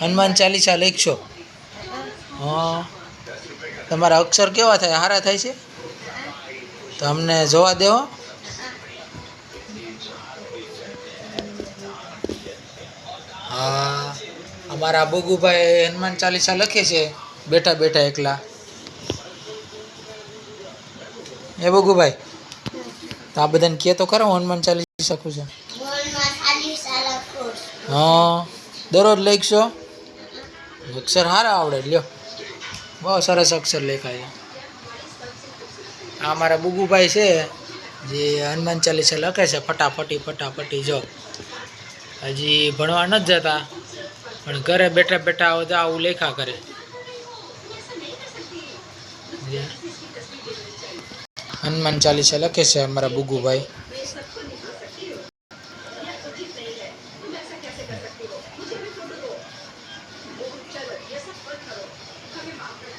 હનુમાન ચાલીસા લખશો. હા. તમારા અક્ષર કેવા થાય? સારા થાય છે? તો અમને જોવા દેવો હા. અમારા બુગુભાઈ હનુમાન ચાલીસા લખે છે. બેઠા બેઠા એકલા. એ બુગુભાઈ તો આ બધાને કહે તો ખરો હું હનુમાન ચાલીસા શકું છું. હા. દરરોજ લખશો? અક્ષર સારા આવડે, લ્યો. બહુ સરસ અક્ષર લખાય. આ મારા બુગુભાઈ છે, જે હનુમાન ચાલીસા લખે છે, ફટાફટી ફટાફટી, જો. હજી ભણવા નથી જતા, પણ ઘરે બેઠા બેઠા બધા આવું લેખા કરે. હનુમાન ચાલીસા લખે છે અમારા બુગુભાઈ